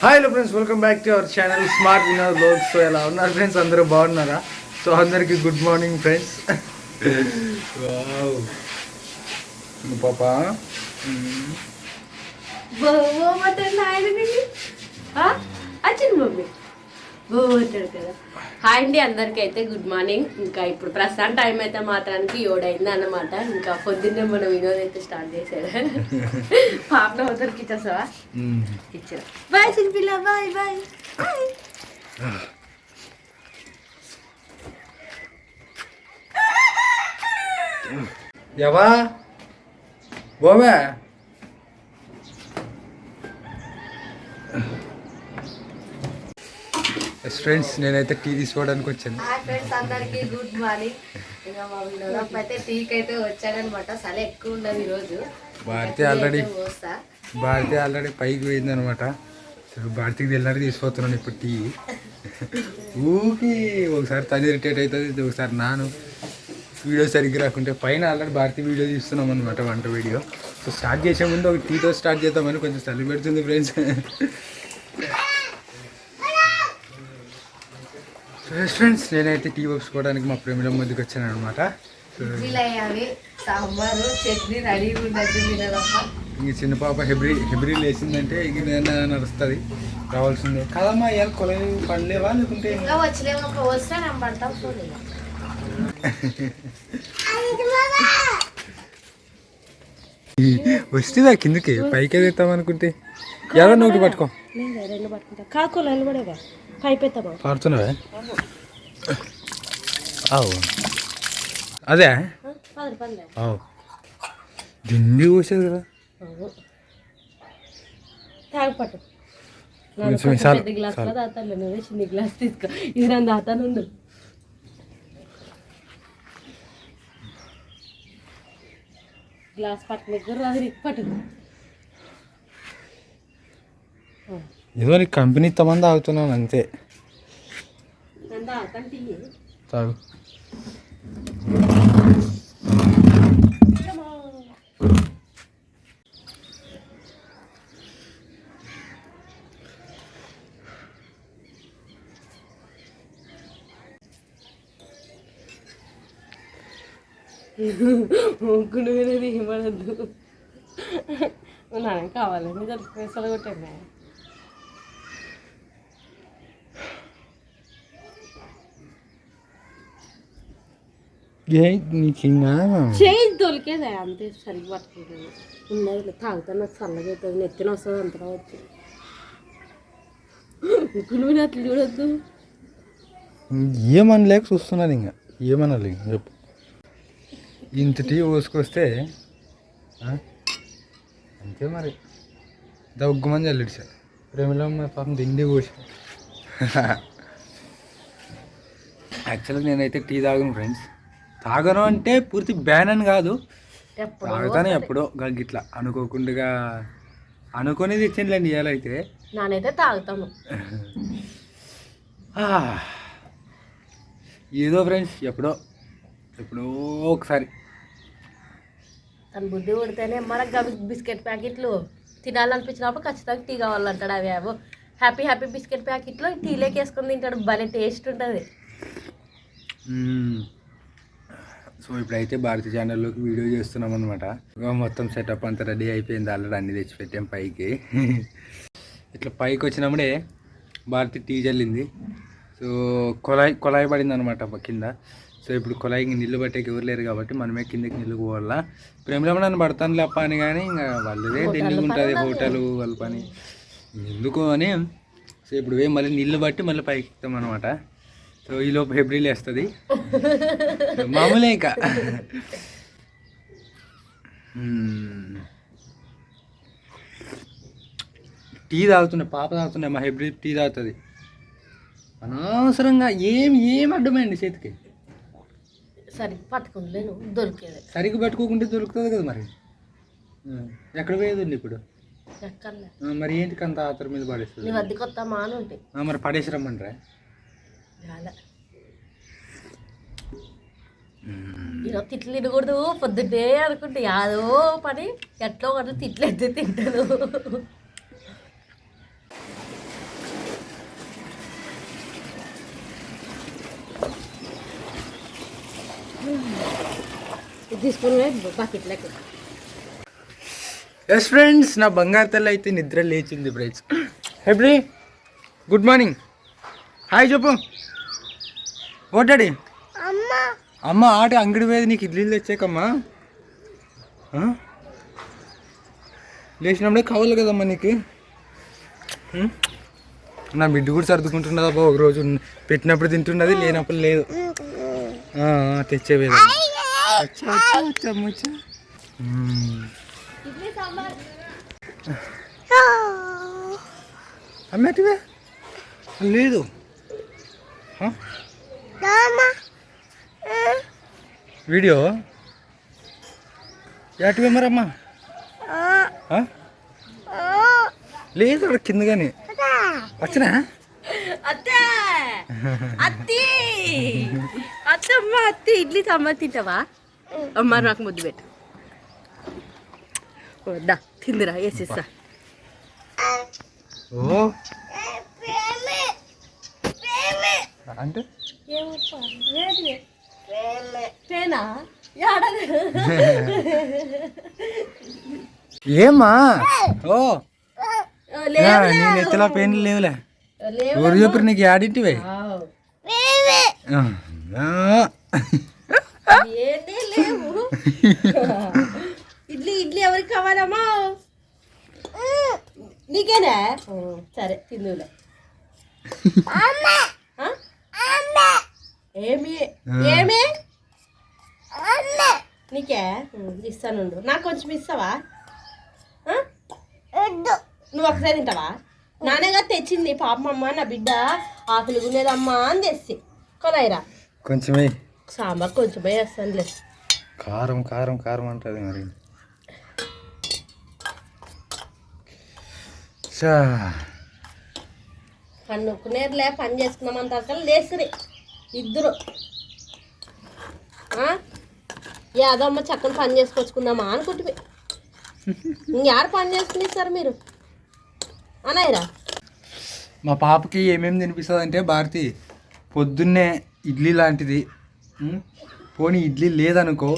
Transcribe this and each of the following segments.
Hi hello friends welcome back to our channel smart Vinod Lok so ఎలా ఉన్నారు friends అందరూ బాగున్నారా? So అందరికి గుడ్ మార్నింగ్ ఫ్రెండ్స్ పాప. మమ్మీ పోతాడు కదా. హాయ్ అండి అందరికీ అయితే గుడ్ మార్నింగ్. ఇంకా ఇప్పుడు ప్రస్తుతం టైం అయితే మాత్రానికి ఏడైంది అన్నమాట ఇంకా పొద్దున్నే మనం వినోద్ అయితే స్టార్ట్ చేశాడు. పాప అవుతారికి ఇచ్చేసావా ఇచ్చారు బాయ్ సిరిపిల్ల బాయ్ బాయ్. ఎవా బోమే ఫ్రెండ్స్ నేనైతే టీ తీసుకోవడానికి వచ్చాను. ఫ్రెండ్స్ అందరికి గుడ్ మార్నింగ్ ఇంకా మా వినోదం అయితే టీకి అయితే వచ్చాడనమాట చలి ఎక్కువ ఉండదు ఈరోజు. భారతి ఆల్రెడీ భారతి ఆల్రెడీ పైకి పోయింది అనమాట సో భారతికి వెళ్ళినారు తీసుకుపోతున్నాను ఇప్పుడు టీ ఊకి ఒకసారి తను ఇరిటేట్ అవుతుంది ఒకసారి నాను. వీడియో సరిగ్గా రాకుంటే పైన ఆల్రెడీ భారతి వీడియో తీస్తున్నాం అనమాట వంట వీడియో సో స్టార్ట్ చేసే ముందు ఒక టీతో స్టార్ట్ చేద్దామని కొంచెం చలి పెడుతుంది ఫ్రెండ్స్ ఫ్రెండ్స్ నేనైతే టీ పోసుకోవడానికి మా ప్రేమిలో ముందుకు వచ్చాను అనమాట ఇంక చిన్న పాప హెబ్రి హెబ్రి లేచిందంటే ఇక నేను నడుస్తుంది రావాల్సిందే. కదమ్మా ఇవాళ కొలవి పడలేవా లేకుంటే వస్తుందా కిందకి? పైకి ఎదుగుతాం అనుకుంటే. ఎవరో నోటి పట్టుకో. కాకు నిలబడేవా? పాడుతున్నావే అవు అదే పది పనులే అవు దిండి పోసేది కదా తాగు పట్టు కొంచెం చాలు, పెద్ద గ్లాస్లో తాతాను నువ్వే చిన్న గ్లాస్ తీసుకో ఇది నన్ను తాతాను ఉండు గ్లాస్ పట్టు దగ్గర రాదు నీకు పట్టు ఏదో నీ కంపెనీ ఇస్తామని ఆగుతున్నాను అంతే. నన్ను తాతాను టీ తాగు. ముగ్గులు అనేది ఏమనద్దు నాకు కావాలని దానికి పైసలు కొట్టాను ఏ నీకు ఇంకా చేయి దొరికేదే అంతే సరిగ్గా పట్టుకుంటుంది ఉన్నది తాగుతా నాకు చల్లగా అవుతుంది నెత్తిన వస్తుంది అంత రావచ్చు ముగ్గులు అట్లా చూడొద్దు. ఏమనలేక చూస్తున్నాను ఇంకా ఏమనాలి ఇంక చెప్పు. ఇంత టీ పోసుకొస్తే అంతే మరి. దగ్గుమని చల్లిడు సార్ ప్రేమలో పాపం తిండి పోసి. యాక్చువల్గా నేనైతే టీ తాగను ఫ్రెండ్స్. తాగను అంటే పూర్తి బ్యాన్ అని కాదు. ఎప్పుడు తాగుతానే ఎప్పుడో గిట్లా అనుకోకుండా అనుకుని తెచ్చిందిలేండి ఇవాళైతే నానైతే తాగుతాను. ఏదో ఫ్రెండ్స్ ఎప్పుడో ఎప్పుడో ఒకసారి. తన బుద్ధి కొడితేనే మనకు గవి బిస్కెట్ ప్యాకెట్లు తినాలనిపించినప్పుడు ఖచ్చితంగా టీ కావాలంటాడు అవి ఏవో హ్యాపీ హ్యాపీ బిస్కెట్ ప్యాకెట్లో టీలోకి వేసుకొని తింటాడు. భలే టేస్ట్ ఉంటుంది. సో ఇప్పుడైతే భారతీయ ఛానల్లోకి వీడియో చేస్తున్నాం అనమాట మొత్తం సెటప్ అంతా రెడీ అయిపోయింది. ఆల్రెడీ అన్ని తెచ్చి పెట్టాం పైకి. ఇట్లా పైకి వచ్చినప్పుడే భారతి టీ చల్లింది సో కొలాయి కొలాయి పడింది అనమాట కింద. సో ఇప్పుడు కొలాయికి నీళ్ళు పట్టేకి ఎవరు లేరు కాబట్టి మనమే కిందకి నీళ్ళు పోవాలా. ప్రేమలో నన్ను పడతాను లేప అని కానీ ఇంకా వాళ్ళదే దిండిగా ఉంటుంది హోటల్ వాళ్ళ పని. ఎందుకు అని. సో ఇప్పుడు మళ్ళీ నీళ్ళు బట్టి మళ్ళీ పైకి ఎక్కుతాం అనమాట సో ఈ లోపు హెబ్రిల్ వేస్తుంది. మామూలే ఇంకా. టీ తాగుతుండే పాప తాగుతుండే మా హెబ్రిల్ టీ తాగుతుంది. అనవసరంగా ఏం ఏం అడ్డమైంది చేతికి? సరే పట్టుకుంటలేను దొరికేది. సరిగ్గా పెట్టుకోకుంటే దొరుకుతుంది కదా మరి. ఎక్కడ పోయేదండి ఇప్పుడు? మరి ఏంటికి అంత ఆతర మీద పడేస్తుంది? నీ వద్దకు వస్తామా అని ఉంటాయి ఆ, మరి పడేసి రమ్మంటారా రాలే. ఈరోజు తిట్లు తినకూడదు పొద్దుటే అనుకుంటే యాదో పని ఎట్లా ఒకటి తిట్లు అయితే తింటాను. ఎస్ ఫ్రెండ్స్ నా బంగారు తల్లి అయితే నిద్ర లేచింది ఫ్రెండ్స్ హెబ్రీ గుడ్ మార్నింగ్ హాయ్ చెప్పు. ఓటాడి అమ్మ. ఆట అంగడి వేది నీకు ఇడ్లీలు తెచ్చాకమ్మా? లేచినప్పుడే కావాలి కదమ్మా నీకు? నా బిడ్డ కూడా సర్దుకుంటున్నది అబ్బా ఒకరోజు పెట్టినప్పుడు తింటున్నది లేనప్పుడు లేదు. తెచ్చేవేది. అమ్మటివే లేదు? వీడియో? యాటివే మరమ్మా? లేదు అక్కడ కింద కానీ వచ్చినా? అత్తే. అత్తి. అత్తమ్మ అత్తి ఇడ్లీ సాంబార్ తింటావా? అమ్మ నాకు ముద్దు పెట్టు. వద్దా తిందిరా వేసిస్తా ఓ. అంటే? పేనా ఏమ్మా? ఓ. నేను ఎత్తులా పెయిన్లు లేవులే. ఎవరు చెప్పారు నీకు లేవు? ఇడ్లీ ఇడ్లీ ఎవరికి కావాలమ్మా? నీకేనా? సరే తిందులే? ఏమి? ఏమి? నీకే? ఉమ్, ఇస్తానుండు. నాకు కొంచెం ఇస్తావా? నువ్వు ఒకసారి తింటావా? నాన్నగా తెచ్చింది. పాపమ్మ నా బిడ్డ ఆకలి గునేదమ్మా అని తెచ్చి. కొదాయిరా కొంచెమే. సాంబార్ కొంచెం వేస్తానులే కారం కారం కారం అంటుంది మరి. చా పన్నుకునేరులే పని చేసుకున్నామంత అసలు లేసిరి. ఇద్దరు. ఆ? యాదమ్మ చక్కని పని చేసుకొచ్చుకుందామా అనుకుంటుంది ఇంకారు పని చేసుకుని సార్ మీరు? అనయ్యరా మా పాపకి ఏమేమి తినిపిస్తుంది అంటే భారతి పొద్దున్నే ఇడ్లీ లాంటిది. పోనీ ఇడ్లీ లేదనుకో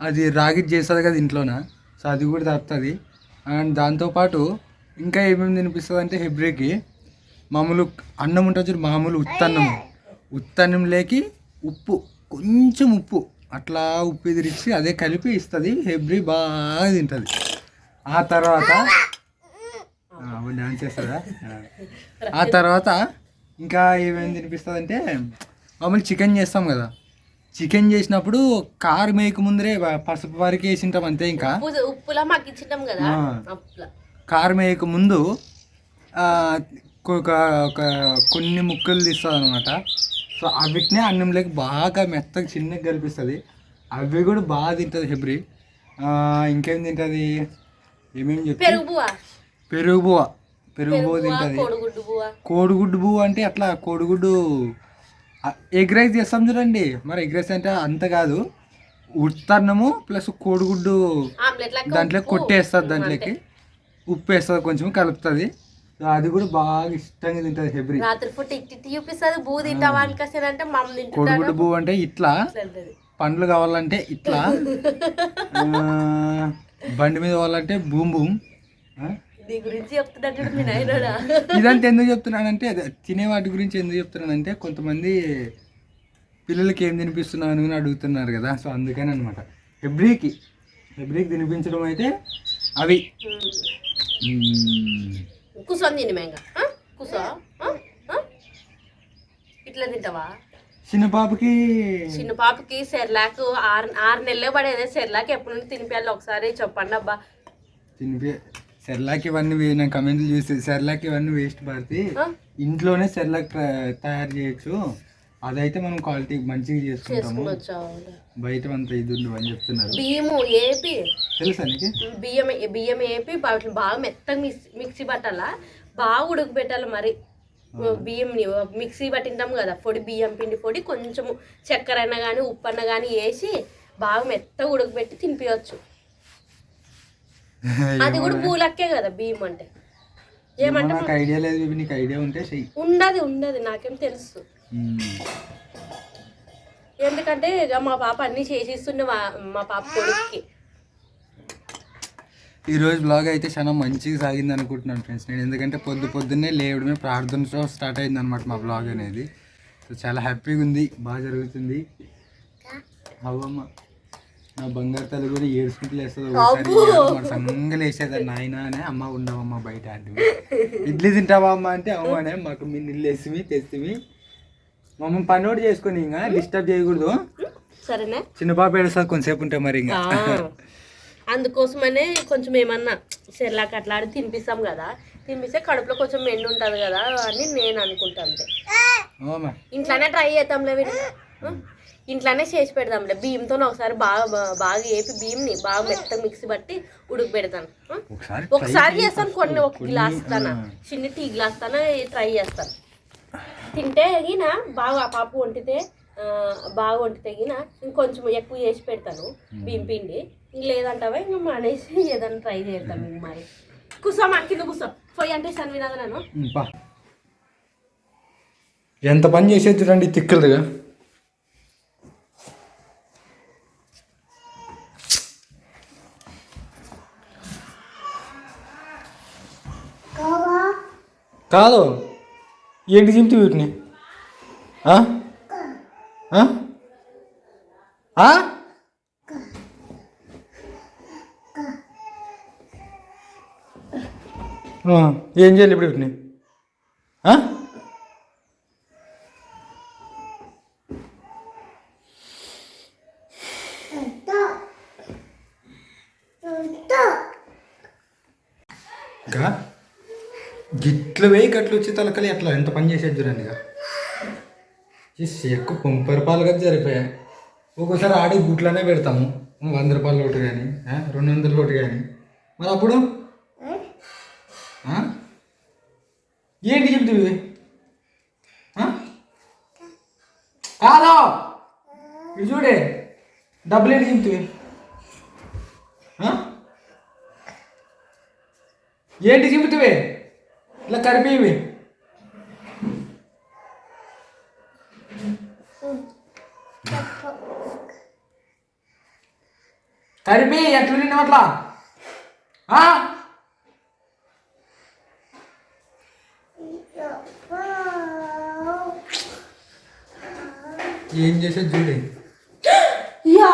అది రాగి చేస్తుంది కదా ఇంట్లోన? సో అది కూడా తప్పుతుంది అండ్ దాంతోపాటు ఇంకా ఏమేమి తినిపిస్తుంది అంటే హెబ్రికి మామూలు అన్నం ఉంటుంది చూడు మామూలు ఉత్తన్నం. ఉత్తన్నం లేకి ఉప్పు కొంచెం ఉప్పు. అట్లా ఉప్పు ఎదిరించి అదే కలిపి ఇస్తుంది హెబ్రి బాగా తింటుంది. ఆ తర్వాత డాన్స్ చేస్తుందా? ఆ. తర్వాత ఇంకా ఏమేమి తినిపిస్తుంది అంటే మామూలు చికెన్ చేస్తాం కదా. చికెన్ చేసినప్పుడు కారు మేక ముందరే పసుపు వరకు వేసింటాం అంతే ఇంకా. ఉప్పు ఉప్పులా మాకు ఇచ్చినాం కదా. కారు మేక ముందు ఒక ఒక కొన్ని ముక్కలు తీస్తుంది అనమాట సో అవిటినే అన్నంలోకి బాగా మెత్తగా చిన్నగా కనిపిస్తుంది అవి కూడా బాగా తింటుంది హెబ్రి ఇంకేం తింటుంది? ఏమేమి చెప్పి? పెరుగు బువ్వ. పెరుగు బువ్వ. బువ్వ తింటుంది. కోడిగుడ్డు బువ్వ. బువ్వ అంటే అట్లా కోడిగుడ్డు ఎగ్ రైస్ చేస్తాం చూడండి. మరి ఎగ్ రైస్ అంటే అంత కాదు. ఉత్తన్నము ప్లస్ కోడిగుడ్డు దాంట్లో. కొట్టేస్తుంది దాంట్లోకి. ఉప్పు వేస్తుంది కొంచెం కలుపుతుంది. సో అది కూడా బాగా ఇష్టంగా తింటుంది హెబ్రి. రాత్రి పూట చూపిస్తుంది బూ తింటావా అనికొస్తానంటే మమ్మల్ని కోడిగుడ్డు తింటున్నాడు బువ్వ అంటే ఇట్లా పండ్లు కావాలంటే ఇట్లా ఆ, బండి మీద కావాలంటే బూమ్ బూమ్ ఆ? నీ గురించి చెప్తున్నట్టు మీ నాయనోడా ఇదంతా ఎందుకు చెప్తున్నానంటే అదే తినే వాటి గురించి ఎందుకు చెప్తున్నానంటే కొంతమంది పిల్లలకి ఏం తినిపిస్తున్నాను అని అడుగుతున్నారు కదా సో అందుకని అనమాట హెబ్రికి హెబ్రికి తినిపించడం అయితే అవి. మ్మ్. కూర్చొని తిని మేంగ. కూర్చో? ఇట్లా తింటావా? చిన్న పాపకి చిన్న పాపకి సెర్లాక్ ఆరు ఆరు నెలలే పడేదే. సెర్లాక్ ఎప్పటి నుండి తినిపించాలి ఒకసారి చెప్పండి అబ్బా. తినిపి సెర్లాక్ ఇవన్నీ వే- నేను కమెంట్లు చూసి సెర్లాక్ ఇవన్నీ వేస్ట్ పడితే? ఇంట్లోనే సెర్లాక్ తయారు చేయొచ్చు. అదైతే మనం క్వాలిటీ మంచిగా చేసుకుంటాము. బయట అంత ఇది ఉండవు అని చెప్తున్నారు. బియ్యము ఏపి. తెలుసా నీకు? బియ్యం బియ్యం వేపి వాటిని బాగా మెత్తగా మిక్స్ మిక్సీ పట్టాలా? బాగా ఉడకబెట్టాలి మరి. బియ్యంని మిక్సీ పట్టింటాం కదా పొడి బియ్యం పిండి పొడి కొంచెము చక్కెర అయినా కానీ ఉప్పు అన్న కానీ వేసి బాగా మెత్తగా ఉడకబెట్టి తినిపించవచ్చు అది కూడా పూలక్కే కదా బియ్యం అంటే. ఏమో ఏమంటే ఐడియా లేదు నీకు ఐడియా ఉంటే ఉండదు ఉండదు నాకేం తెలుసు. ఎందుకంటే మా పాప అన్ని చేసిస్తుండే మా- మా పాప కొడుక్కి. ఈ రోజు బ్లాగ్ అయితే చాలా మంచిగా సాగింది అనుకుంటున్నాను ఫ్రెండ్స్ నేను ఎందుకంటే పొద్దు పొద్దున్నే లేవడమే ప్రార్థనతో స్టార్ట్ అయింది అనమాట మా బ్లాగ్ అనేది. సో చాలా హ్యాపీగా ఉంది బాగా జరుగుతుంది. అవ్వమ్మ నా బంగారు తల్లి కూడా ఏడుచుకుంటూ లేస్తుంది ఒకసారి. సంగలు వేసేది నాయన అనే అమ్మ ఉండవమ్మ బయట. అంటే ఇడ్లీ తింటావా అమ్మ అంటే అమ్మనే మాకు మీ నీళ్ళు వేసిమి తెచ్చిమి. మమ్మల్ని పని ఒకటి చేసుకొని ఇంకా డిస్టర్బ్ చేయకూడదు. సరేనా? చిన్న పాప ఏడుస్తుంది కొంతసేపు ఉంటే మరి ఇంకా. అందుకోసమనే కొంచెం ఏమన్నా సెర్లాక్ అట్లా ఆడి తినిపిస్తాం కదా. తినిపిస్తే కడుపులో కొంచెం మెండు ఉంటుంది కదా అని నేను అనుకుంటా అంతే. అమ్మా ఇంట్లోనే ట్రై చేద్దాంలే వీడు? ఇంట్లోనే చేసి పెడదాంలే. బియ్యంతో ఒకసారి బాగా బాగా వేపి బియ్యంని బాగా మెత్తగా మిక్సీ పట్టి ఉడుకు పెడతాను. ఒకసారి చేస్తాను కొన్ని ఒక గ్లాస్ తాన. చిన్న టీ గ్లాస్ తాన ట్రై చేస్తాను. తింటే గిన బాగా ఆ పాప వండితే ఆ, బాగా వండితే గిన ఇంకొంచెం ఎక్కువ చేసి పెడతాను బియ్యం పిండి. ఇంక లేదంటావా ఇంక మానేసి ఏదైనా ట్రై చేస్తాను ఇంక మరి. కూర్చోమా కింద కూర్చో పోయి అంటే సన్వినాథ నన్ను? పా. ఎంత పని చేసేది చూడండి తిక్కలుగా కాదు. ఏంటి చింపి వీటిని? ఆ? ఏం చేయాలి ఇప్పుడు వీటిని? ఆ? ఇంకా గిట్ల వేయి గట్లు వచ్చి తలకలి అట్లా ఎంత పని చేసేది చూడండి ఇక. ఈ ఎక్కువ ముప్పై రూపాయలు కదా జరిపోయాయి ఒక్కోసారి ఆడి గుట్లనే పెడతాము. వంద రూపాయల లోటు కానీ రెండు వందల లోటు కానీ. మరి అప్పుడు? ఏంటి చెప్తుంది కాదో? ఇది చూడే. డబ్బులు ఏంటి చెప్తుంది ఏంటి చెబుతావే ఇట్లా కరిపివి కరిపి ఎట్లా నిన్న అట్లా ఆ? ఏం చేసేది చూడే యా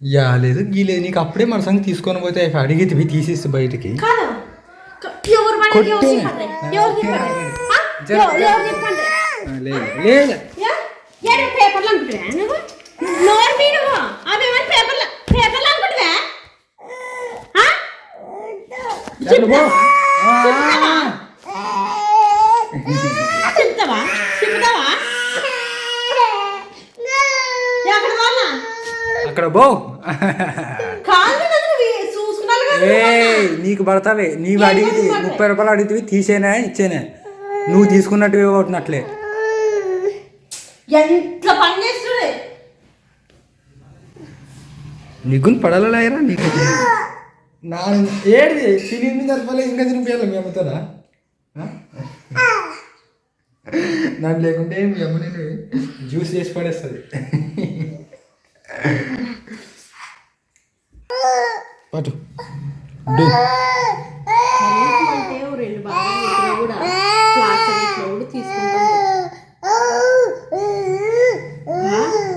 యా లేదు గీలేదు నీకు అప్పుడే మన సంగతి తీసుకొని పోతే అవి అడిగితే తీసేసి బయటికి కాదు క- ఎవరు పడే ఎవరు కొట్టే. చెప్పండి ఎవరు చెప్పండి ఆ? జర- ఎవరు ఎవరు చెప్పండి ఆ, లేదు లేదు యా? ఏడు పేపర్లు అనుకుంటున్నా నువ్వు నోరు మీరు అవి ఏమైనా పేపర్లు పేపర్లు అనుకుంటున్నా ఆ? చాలు పో. ఆ, చెప్తావా చెప్తావా ఎక్కడ వాళ్ళ అక్కడ బో ఏ నీకు పడతావే. నీవు అడిగితే ముప్పై రూపాయలు అడిగితే తీసేనా ఇచ్చేనా? నువ్వు తీసుకున్నట్టు ఇవ్వట్లే ఎంత పని చేస్తుండే నీకు పడలేరా నీకు? నా ఏడిది? తిని జరపాలి ఇంకా తినిపించాలి మీ అమ్మతోనా? ఆ? నాకు లేకుంటే మీ అమ్మ నేను జ్యూస్ చేసి పడేస్తుంది. పట్టు. డు. రెండు ఇట్లా కూడా కూడా తీసుకుంటాం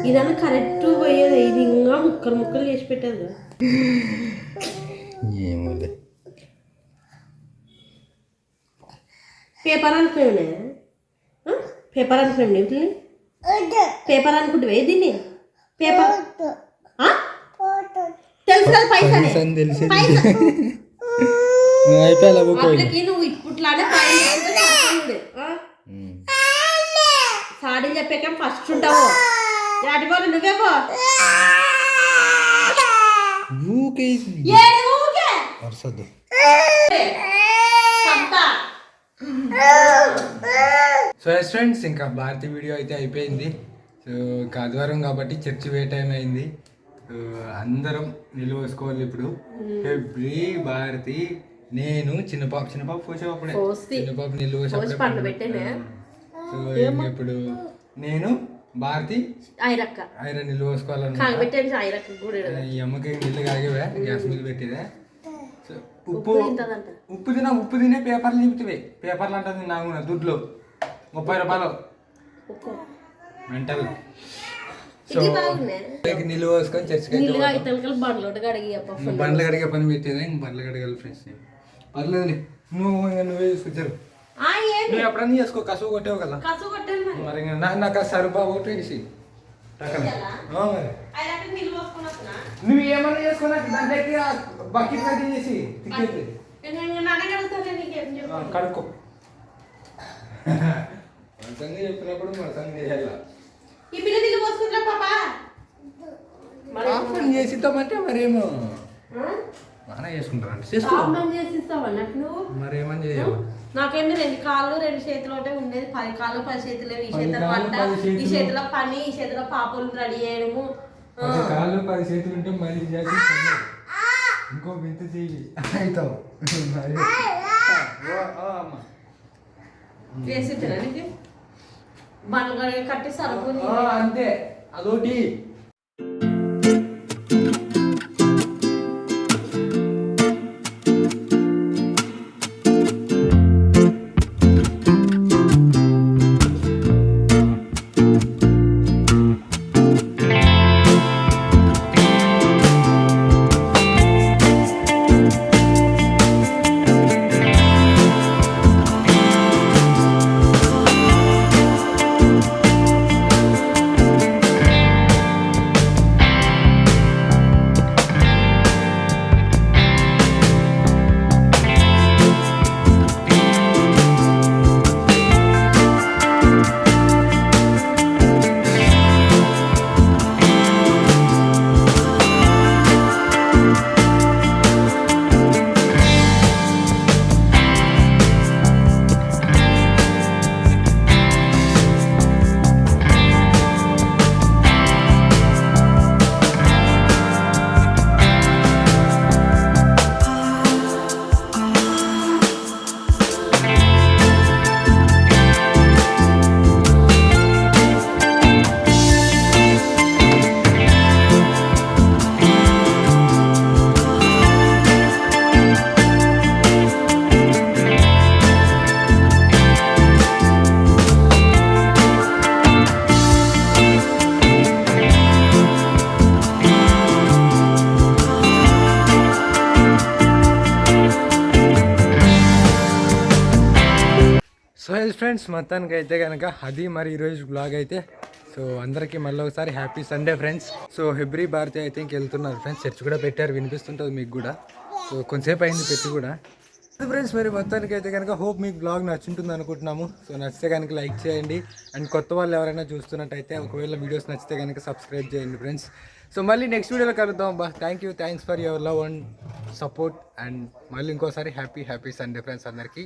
ఇదన్నా కరెక్ట్ పోయేది. ఇది ఇంకా ముక్కలు ముక్కలు చేసి ఏమోలే. పేపర్ అనుకునే పేపర్ అనుకున్నాం వీటిని పేపర్ అనుకుంటే దీన్ని? పేపర్? తెలుసు కదా పైసా అని. నువ్వు ఇప్పుట్లానే సరిపోయింది. ఆ? సాడీలు చెప్పాక ఫస్ట్ ఉంటావు? ఊకే. వరసద్దు. సంతా. సో ఎస్ ఫ్రెండ్స్ ఇంకా భారతి వీడియో అయితే అయిపోయింది. సో ఇంకా ఆదివారం కాబట్టి చర్చి వే టైం అయింది. సో అందరం నిలువ వేసుకోవాలి ఇప్పుడు. ఎవ్రీ భారతి నేను చిన్న పాప చిన్న పాప పోసేటప్పుడే పోసి. చిన్న పాప నిలువ పోసి పండు పెట్టేనే? సో ఇంక ఇప్పుడు? నేను భారతి ఐరక్క. ఐరన్ నీళ్ళు కూడా ఇడదు. ఈ అమ్మకి నీళ్ళు కాగేవే గ్యాస్ మీద పెట్టిదే. ఉప్పు ఉప్పు తిన ఉప్పు తినే పేపర్లు నింపుతావే. పేపర్లు అంటుంది నాకు దుడ్లు. ముప్పై రూపాయలు. మెంటల్. నీళ్ళు పోసుకొని చర్చికి బండ్లు కడిగే పని పెట్టేది ఇంక బండ్లు కడగాలి ఫ్రెండ్స్ పర్లేదులే. నువ్వు ఇంకా నువ్వే చూసుకొచ్చారు నువ్వు ఎప్పుడన్నా చేసుకో కసువు కొట్టావు కదా. కొట్టాను మరి. మరి ఇంకా నా- నాకు ఆ సరుపా ఒకటి వేసి. ఆ మరి. నీళ్ళు నువ్వు ఏమన్నా చేసుకున్నా దాంట్లోకి ఆ బకెట్ రెడీ చేసి తిక్కేది నేను నాన్నగలుగుతాను నీకేం ఆ, చెప్పు కడుక్కో. మన సంగతి చెప్పినప్పుడు మన సంగతి చేయాల? ఈ పిల్ల నీళ్ళు పోసుకుంటా పాపా? మరి పాపం చేసిద్దామంటే మరేమో. ఆ? బాగా చేసుకుంటారు అంటే చేసుకో కాపురం చేసి ఇస్తావా నాకు నువ్వు? మరేమని చేయాలి నాకేంటి రెండు కాళ్ళు రెండు చేతులు ఒకటే ఉండేది. పది కాళ్ళు పది చేతులు ఈ చేతుల పది ఈ చేతులు. పని ఈ చేతుల పాపలు రెడీ చేయడము. కాళ్ళు పది చేతులు ఉంటే మళ్ళీ చేసి. ఇంకో వింత చెయ్యి. అవుతావు మరి. చేసి కట్టి సరుకు ఆ, అంతే. అదొకటి సో ఫ్రెండ్స్ మొత్తానికి అయితే కనుక అది మరి ఈరోజు బ్లాగ్ అయితే. సో అందరికీ మళ్ళీ ఒకసారి హ్యాపీ సండే ఫ్రెండ్స్ సో హెబ్రి భారతి అయితే ఇంకెళ్తున్నారు ఫ్రెండ్స్ చర్చ్ కూడా పెట్టారు వినిపిస్తుంటుంది మీకు కూడా. సో కొంతసేపు అయింది పెట్టి కూడా. ఫ్రెండ్స్ మరి మొత్తానికి అయితే కనుక హోప్ మీకు బ్లాగ్ నచ్చుంటుంది అనుకుంటున్నాము. సో నచ్చితే కనుక లైక్ చేయండి. అండ్ కొత్త వాళ్ళు ఎవరైనా చూస్తున్నట్టయితే ఒకవేళ వీడియోస్ నచ్చితే కనుక సబ్స్క్రైబ్ చేయండి ఫ్రెండ్స్ సో మళ్ళీ నెక్స్ట్ వీడియోలో కలుద్దాం బా thank you thanks for your love and support and మళ్ళీ ఇంకోసారి హ్యాపీ హ్యాపీ సండే ఫ్రెండ్స్ అందరికీ.